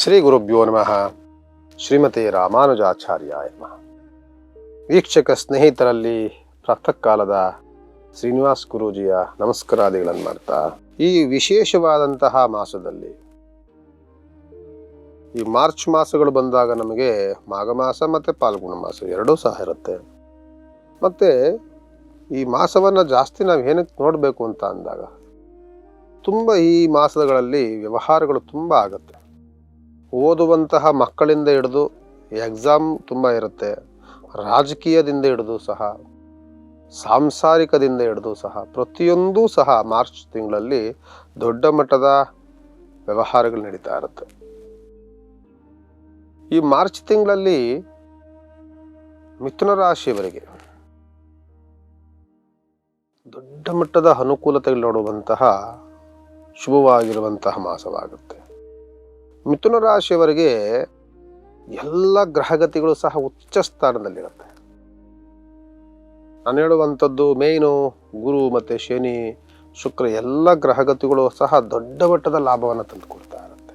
ಶ್ರೀ ಗುರುಭ್ಯೋ ನಮಃ. ಶ್ರೀಮತಿ ರಾಮಾನುಜಾಚಾರ್ಯ ನಮಃ. ವೀಕ್ಷಕ ಸ್ನೇಹಿತರಲ್ಲಿ ಪ್ರಾತಃ ಕಾಲದ ಶ್ರೀನಿವಾಸ್ ಗುರೂಜಿಯ ನಮಸ್ಕಾರಾದಿಗಳನ್ನು ಮಾಡ್ತಾ, ಈ ವಿಶೇಷವಾದಂತಹ ಮಾಸದಲ್ಲಿ, ಈ ಮಾರ್ಚ್ ಮಾಸಗಳು ಬಂದಾಗ ನಮಗೆ ಮಾಘ ಮಾಸ ಮತ್ತು ಪಾಲ್ಗುಣ ಮಾಸ ಎರಡೂ ಸಹ ಇರುತ್ತೆ. ಮತ್ತು ಈ ಮಾಸವನ್ನು ಜಾಸ್ತಿ ನಾವು ಏನಕ್ಕೆ ನೋಡಬೇಕು ಅಂತ ಅಂದಾಗ, ತುಂಬ ಈ ಮಾಸಗಳಲ್ಲಿ ವ್ಯವಹಾರಗಳು ತುಂಬ ಆಗುತ್ತೆ. ಓದುವಂತಹ ಮಕ್ಕಳಿಂದ ಹಿಡಿದು ಎಕ್ಸಾಮ್ ತುಂಬ ಇರುತ್ತೆ. ರಾಜಕೀಯದಿಂದ ಹಿಡಿದು ಸಹ, ಸಾಂಸಾರಿಕದಿಂದ ಹಿಡಿದು ಸಹ, ಪ್ರತಿಯೊಂದೂ ಸಹ ಮಾರ್ಚ್ ತಿಂಗಳಲ್ಲಿ ದೊಡ್ಡ ಮಟ್ಟದ ವ್ಯವಹಾರಗಳು ನಡೀತಾ ಇರುತ್ತೆ. ಈ ಮಾರ್ಚ್ ತಿಂಗಳಲ್ಲಿ ಮಿಥುನ ರಾಶಿಯವರಿಗೆ ದೊಡ್ಡ ಮಟ್ಟದ ಅನುಕೂಲತೆಗಳು ನೋಡುವಂತಹ ಶುಭವಾಗಿರುವಂತಹ ಮಾಸವಾಗುತ್ತೆ. ಮಿಥುನ ರಾಶಿಯವರಿಗೆ ಎಲ್ಲ ಗ್ರಹಗತಿಗಳು ಸಹ ಉಚ್ಚ ಸ್ಥಾನದಲ್ಲಿರುತ್ತೆ. ನಾನು ಹೇಳುವಂಥದ್ದು ಮೇಯ್ನು, ಗುರು ಮತ್ತು ಶನಿ, ಶುಕ್ರ ಎಲ್ಲ ಗ್ರಹಗತಿಗಳು ಸಹ ದೊಡ್ಡ ಮಟ್ಟದ ಲಾಭವನ್ನು ತಂದುಕೊಡ್ತಾ ಇರುತ್ತೆ.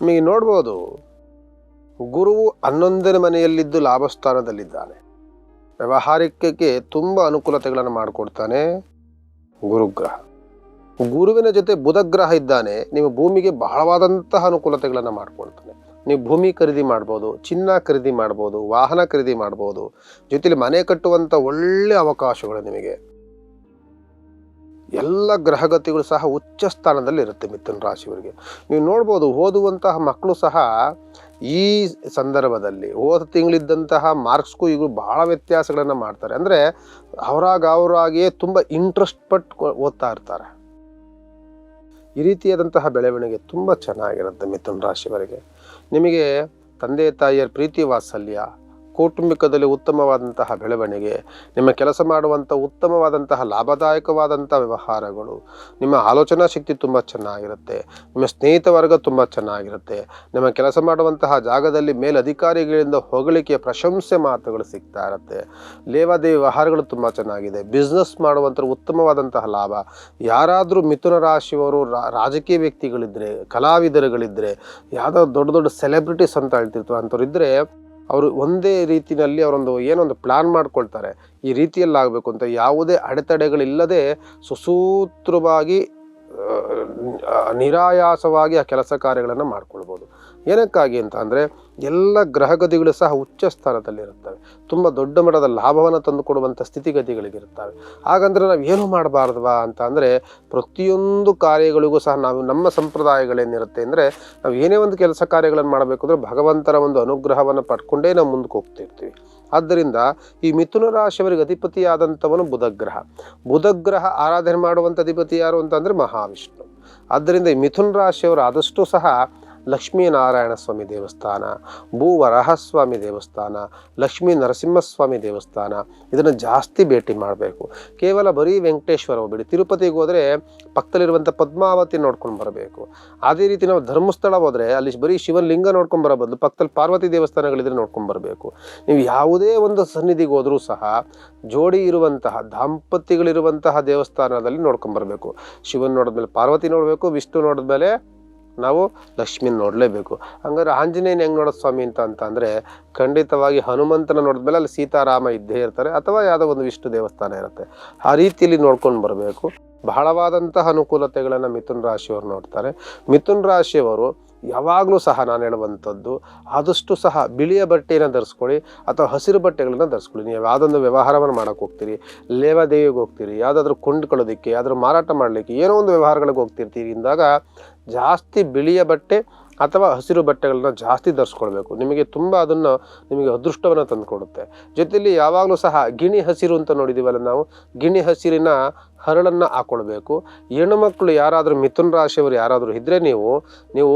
ನಿಮಗೆ ನೋಡ್ಬೋದು ಗುರು ಹನ್ನೊಂದನೇ ಮನೆಯಲ್ಲಿದ್ದು ಲಾಭ ಸ್ಥಾನದಲ್ಲಿದ್ದಾನೆ ವ್ಯವಹಾರಿಕಕ್ಕೆ ತುಂಬ ಅನುಕೂಲತೆಗಳನ್ನು ಮಾಡಿಕೊಡ್ತಾನೆ ಗುರುಗ್ರಹ. ಗುರುವಿನ ಜೊತೆ ಬುಧ ಗ್ರಹ ಇದ್ದಾನೆ ನಿಮ್ಮ ಭೂಮಿಗೆ ಬಹಳವಾದಂತಹ ಅನುಕೂಲತೆಗಳನ್ನು ಮಾಡ್ಕೊಳ್ತಾನೆ. ನೀವು ಭೂಮಿ ಖರೀದಿ ಮಾಡ್ಬೋದು, ಚಿನ್ನ ಖರೀದಿ ಮಾಡ್ಬೋದು, ವಾಹನ ಖರೀದಿ ಮಾಡ್ಬೋದು, ಜೊತೆಲಿ ಮನೆ ಕಟ್ಟುವಂಥ ಒಳ್ಳೆ ಅವಕಾಶಗಳು ನಿಮಗೆ. ಎಲ್ಲ ಗ್ರಹಗತಿಗಳು ಸಹ ಉಚ್ಚ ಸ್ಥಾನದಲ್ಲಿ ಇರುತ್ತೆ ಮಿಥುನ ರಾಶಿಯವರಿಗೆ. ನೀವು ನೋಡ್ಬೋದು, ಓದುವಂತಹ ಮಕ್ಕಳು ಸಹ ಈ ಸಂದರ್ಭದಲ್ಲಿ, ಹೋದ ತಿಂಗಳಿದ್ದಂತಹ ಮಾರ್ಕ್ಸ್ಗೂ ಈಗ ಭಾಳ ವ್ಯತ್ಯಾಸಗಳನ್ನು ಮಾಡ್ತಾರೆ. ಅಂದರೆ ಅವರಾಗ ಅವರಾಗಿಯೇ ತುಂಬ ಇಂಟ್ರೆಸ್ಟ್ ಪಟ್ಟು ಓದ್ತಾ ಇರ್ತಾರೆ. ಈ ರೀತಿಯಾದಂತಹ ಬೆಳವಣಿಗೆ ತುಂಬ ಚೆನ್ನಾಗಿರುತ್ತೆ ಮಿಥುನ ರಾಶಿಯವರಿಗೆ. ನಿಮಗೆ ತಂದೆ ತಾಯಿಯರ ಪ್ರೀತಿ ವಾತ್ಸಲ್ಯ ಕೌಟುಂಬಿಕದಲ್ಲಿ ಉತ್ತಮವಾದಂತಹ ಬೆಳವಣಿಗೆ, ನಿಮ್ಮ ಕೆಲಸ ಮಾಡುವಂಥ ಉತ್ತಮವಾದಂತಹ ಲಾಭದಾಯಕವಾದಂಥ ವ್ಯವಹಾರಗಳು, ನಿಮ್ಮ ಆಲೋಚನಾ ಶಕ್ತಿ ತುಂಬ ಚೆನ್ನಾಗಿರುತ್ತೆ, ನಿಮ್ಮ ಸ್ನೇಹಿತ ವರ್ಗ ತುಂಬ ಚೆನ್ನಾಗಿರುತ್ತೆ, ನಿಮ್ಮ ಕೆಲಸ ಮಾಡುವಂತಹ ಜಾಗದಲ್ಲಿ ಮೇಲಧಿಕಾರಿಗಳಿಂದ ಹೊಗಳಿಕೆಯ ಪ್ರಶಂಸೆ ಮಾತುಗಳು ಸಿಗ್ತಾ ಇರುತ್ತೆ. ಲೇವಾದೇವಿ ವ್ಯವಹಾರಗಳು ತುಂಬ ಚೆನ್ನಾಗಿದೆ, ಬಿಸ್ನೆಸ್ ಮಾಡುವಂಥ ಉತ್ತಮವಾದಂತಹ ಲಾಭ. ಯಾರಾದರೂ ಮಿಥುನ ರಾಶಿಯವರು ರಾಜಕೀಯ ವ್ಯಕ್ತಿಗಳಿದ್ದರೆ ಕಲಾವಿದರುಗಳಿದ್ದರೆ ಯಾವುದೋ ದೊಡ್ಡ ದೊಡ್ಡ ಸೆಲೆಬ್ರಿಟೀಸ್ ಅಂತ ಹೇಳ್ತಿರ್ತಾರೆ ಅಂಥವ್ರು ಇದ್ದರೆ ಅವರು ಒಂದೇ ರೀತಿಯಲ್ಲಿ ಅವರೊಂದು ಏನೊಂದು ಪ್ಲಾನ್ ಮಾಡ್ಕೊಳ್ತಾರೆ. ಈ ರೀತಿಯಲ್ಲಾಗಬೇಕು ಅಂತ ಯಾವುದೇ ಅಡೆತಡೆಗಳಿಲ್ಲದೆ ಸುಸೂತ್ರವಾಗಿ ನಿರಾಯಾಸವಾಗಿ ಆ ಕೆಲಸ ಕಾರ್ಯಗಳನ್ನು ಮಾಡ್ಕೊಳ್ಬೋದು. ಏನಕ್ಕಾಗಿ ಅಂತ ಅಂದರೆ ಎಲ್ಲ ಗ್ರಹಗತಿಗಳು ಸಹ ಉಚ್ಚ ಸ್ಥಾನದಲ್ಲಿರುತ್ತವೆ. ತುಂಬ ದೊಡ್ಡ ಮಟ್ಟದ ಲಾಭವನ್ನು ತಂದುಕೊಡುವಂಥ ಸ್ಥಿತಿಗತಿಗಳಿಗಿರುತ್ತವೆ. ಹಾಗಂದ್ರೆ ನಾವು ಏನು ಮಾಡಬಾರ್ದವಾ ಅಂತ ಅಂದರೆ ಪ್ರತಿಯೊಂದು ಕಾರ್ಯಗಳಿಗೂ ಸಹ ನಾವು ನಮ್ಮ ಸಂಪ್ರದಾಯಗಳೇನಿರುತ್ತೆ ಅಂದರೆ ನಾವು ಏನೇ ಒಂದು ಕೆಲಸ ಕಾರ್ಯಗಳನ್ನು ಮಾಡಬೇಕು ಅಂದರೆ ಭಗವಂತನ ಒಂದು ಅನುಗ್ರಹವನ್ನು ಪಡ್ಕೊಂಡೇ ನಾವು ಮುಂದಕ್ಕೆ ಹೋಗ್ತಿರ್ತೀವಿ. ಆದ್ದರಿಂದ ಈ ಮಿಥುನ ರಾಶಿಯವರಿಗೆ ಅಧಿಪತಿಯಾದಂಥವನು ಬುಧಗ್ರಹ. ಬುಧಗ್ರಹ ಆರಾಧನೆ ಮಾಡುವಂಥ ಅಧಿಪತಿ ಯಾರು ಅಂತಂದರೆ ಮಹಾವಿಷ್ಣು. ಆದ್ದರಿಂದ ಈ ಮಿಥುನ ರಾಶಿಯವರು ಆದಷ್ಟು ಸಹ ಲಕ್ಷ್ಮೀನಾರಾಯಣ ಸ್ವಾಮಿ ದೇವಸ್ಥಾನ, ಭೂವರಹಸ್ವಾಮಿ ದೇವಸ್ಥಾನ ಲಕ್ಷ್ಮೀ ನರಸಿಂಹಸ್ವಾಮಿ ದೇವಸ್ಥಾನ, ಇದನ್ನು ಜಾಸ್ತಿ ಭೇಟಿ ಮಾಡಬೇಕು. ಕೇವಲ ಬರೀ ವೆಂಕಟೇಶ್ವರ ಹೋಗ್ಬೇಡಿ. ತಿರುಪತಿಗೆ ಹೋದರೆ ಪಕ್ಕದಲ್ಲಿರುವಂಥ ಪದ್ಮಾವತಿ ನೋಡ್ಕೊಂಡು ಬರಬೇಕು. ಅದೇ ರೀತಿ ನಾವು ಧರ್ಮಸ್ಥಳ ಹೋದರೆ ಅಲ್ಲಿ ಬರೀ ಶಿವಲಿಂಗ ನೋಡ್ಕೊಂಡು ಬರೋ ಬದಲು ಪಕ್ಕದಲ್ಲಿ ಪಾರ್ವತಿ ದೇವಸ್ಥಾನಗಳಿದ್ರೆ ನೋಡ್ಕೊಂಡು ಬರಬೇಕು. ನೀವು ಯಾವುದೇ ಒಂದು ಸನ್ನಿಧಿಗೆ ಹೋದರೂ ಸಹ ಜೋಡಿ ಇರುವಂತಹ, ದಾಂಪತ್ಯಗಳಿರುವಂತಹ ದೇವಸ್ಥಾನದಲ್ಲಿ ನೋಡ್ಕೊಂಡು ಬರಬೇಕು. ಶಿವನ್ ನೋಡಿದ್ಮೇಲೆ ಪಾರ್ವತಿ ನೋಡಬೇಕು, ವಿಷ್ಣು ನೋಡಿದ್ಮೇಲೆ ನಾವು ಲಕ್ಷ್ಮಿನ ನೋಡಲೇಬೇಕು. ಹಂಗಾದ್ರೆ ಆಂಜನೇಯನ ಹೆಂಗೆ ನೋಡೋದು ಸ್ವಾಮಿ ಅಂತ ಅಂತಂದರೆ, ಖಂಡಿತವಾಗಿ ಹನುಮಂತನ ನೋಡಿದ್ಮೇಲೆ ಅಲ್ಲಿ ಸೀತಾರಾಮ ಇದ್ದೇ ಇರ್ತಾರೆ, ಅಥವಾ ಯಾವುದೋ ಒಂದು ವಿಷ್ಣು ದೇವಸ್ಥಾನ ಇರುತ್ತೆ. ಆ ರೀತಿಯಲ್ಲಿ ನೋಡ್ಕೊಂಡು ಬರಬೇಕು. ಬಹಳವಾದಂತಹ ಅನುಕೂಲತೆಗಳನ್ನು ಮಿಥುನ್ ರಾಶಿಯವರು ನೋಡ್ತಾರೆ. ಮಿಥುನ್ ರಾಶಿಯವರು ಯಾವಾಗಲೂ ಸಹ ನಾನು ಹೇಳುವಂಥದ್ದು, ಆದಷ್ಟು ಸಹ ಬಿಳಿಯ ಬಟ್ಟೆಯನ್ನು ಧರಿಸ್ಕೊಳ್ಳಿ ಅಥವಾ ಹಸಿರು ಬಟ್ಟೆಗಳನ್ನು ಧರಿಸ್ಕೊಳ್ಳಿ. ನೀವು ಯಾವುದೊಂದು ವ್ಯವಹಾರವನ್ನು ಮಾಡೋಕೆ ಹೋಗ್ತೀರಿ, ಲೇವಾದೇವಿಗೆ ಹೋಗ್ತೀರಿ, ಯಾವುದಾದ್ರೂ ಕೊಂಡ್ಕೊಳ್ಳೋದಕ್ಕೆ, ಯಾವ್ದಾದ್ರು ಮಾರಾಟ ಮಾಡಲಿಕ್ಕೆ, ಏನೋ ಒಂದು ವ್ಯವಹಾರಗಳಿಗೆ ಹೋಗ್ತಿರ್ತೀರಿ. ಅಂದಾಗ ಜಾಸ್ತಿ ಬಿಳಿಯ ಬಟ್ಟೆ ಅಥವಾ ಹಸಿರು ಬಟ್ಟೆಗಳನ್ನ ಜಾಸ್ತಿ ಧರಿಸ್ಕೊಳ್ಬೇಕು. ನಿಮಗೆ ತುಂಬ ಅದನ್ನು ನಿಮಗೆ ಅದೃಷ್ಟವನ್ನು ತಂದುಕೊಡುತ್ತೆ. ಜೊತೆಯಲ್ಲಿ ಯಾವಾಗಲೂ ಸಹ ಗಿಣಿ ಹಸಿರು ಅಂತ ನೋಡಿದ್ದೀವಲ್ಲ ನಾವು, ಗಿಣಿ ಹಸಿರಿನ ಹರಳನ್ನು ಹಾಕ್ಕೊಳ್ಬೇಕು ಹೆಣ್ಣುಮಕ್ಕಳು ಯಾರಾದರೂ ಮಿಥುನ್ ರಾಶಿಯವರು ಯಾರಾದರೂ ಇದ್ದರೆ ನೀವು ನೀವು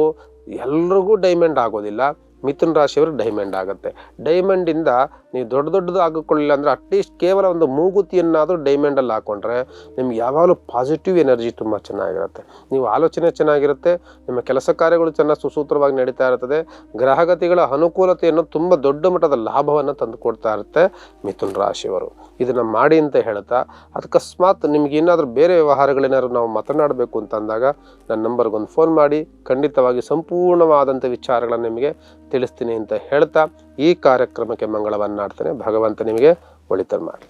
ಎಲ್ರಿಗೂ ಡೈಮಂಡ್ ಆಗೋದಿಲ್ಲ. ಮಿಥುನ್ ರಾಶಿಯವರು ಡೈಮಂಡ್ ಆಗುತ್ತೆ. ಡೈಮಂಡಿಂದ ನೀವು ದೊಡ್ಡ ದೊಡ್ಡದು ಆಗಿಕೊಳ್ಳಿಲ್ಲ ಅಂದರೆ ಅಟ್ಲೀಸ್ಟ್ ಕೇವಲ ಒಂದು ಮೂಗುತಿಯನ್ನಾದರೂ ಡೈಮಂಡಲ್ಲಿ ಹಾಕೊಂಡ್ರೆ ನಿಮ್ಗೆ ಯಾವಾಗಲೂ ಪಾಸಿಟಿವ್ ಎನರ್ಜಿ ತುಂಬ ಚೆನ್ನಾಗಿರುತ್ತೆ. ನೀವು ಆಲೋಚನೆ ಚೆನ್ನಾಗಿರುತ್ತೆ, ನಿಮ್ಮ ಕೆಲಸ ಕಾರ್ಯಗಳು ಚೆನ್ನಾಗಿ ಸುಸೂತ್ರವಾಗಿ ನಡೀತಾ ಇರ್ತದೆ, ಗ್ರಹಗತಿಗಳ ಅನುಕೂಲತೆಯನ್ನು ತುಂಬ ದೊಡ್ಡ ಮಟ್ಟದ ಲಾಭವನ್ನು ತಂದು ಕೊಡ್ತಾ ಇರುತ್ತೆ ಮಿಥುನ್ ರಾಶಿಯವರು. ಇದನ್ನು ಮಾಡಿ ಅಂತ ಹೇಳ್ತಾ, ಅಕಸ್ಮಾತ್ ನಿಮ್ಗೆ ಏನಾದರೂ ಬೇರೆ ವ್ಯವಹಾರಗಳೇನಾದ್ರು ನಾವು ಮಾತನಾಡಬೇಕು ಅಂತ ಅಂದಾಗ, ನನ್ನ ನಂಬರ್ಗೊಂದು ಫೋನ್ ಮಾಡಿ ಖಂಡಿತವಾಗಿ ಸಂಪೂರ್ಣವಾದಂಥ ವಿಚಾರಗಳನ್ನು ನಿಮಗೆ ತಿಳಿಸ್ತೀನಿ ಅಂತ ಹೇಳ್ತಾ ಈ ಕಾರ್ಯಕ್ರಮಕ್ಕೆ ಮಂಗಳವನ್ನಾಡ್ತೇನೆ ಭಗವಂತ ನಿಮಗೆ ಒಳಿತನ್ನು ಮಾಡಲಿ.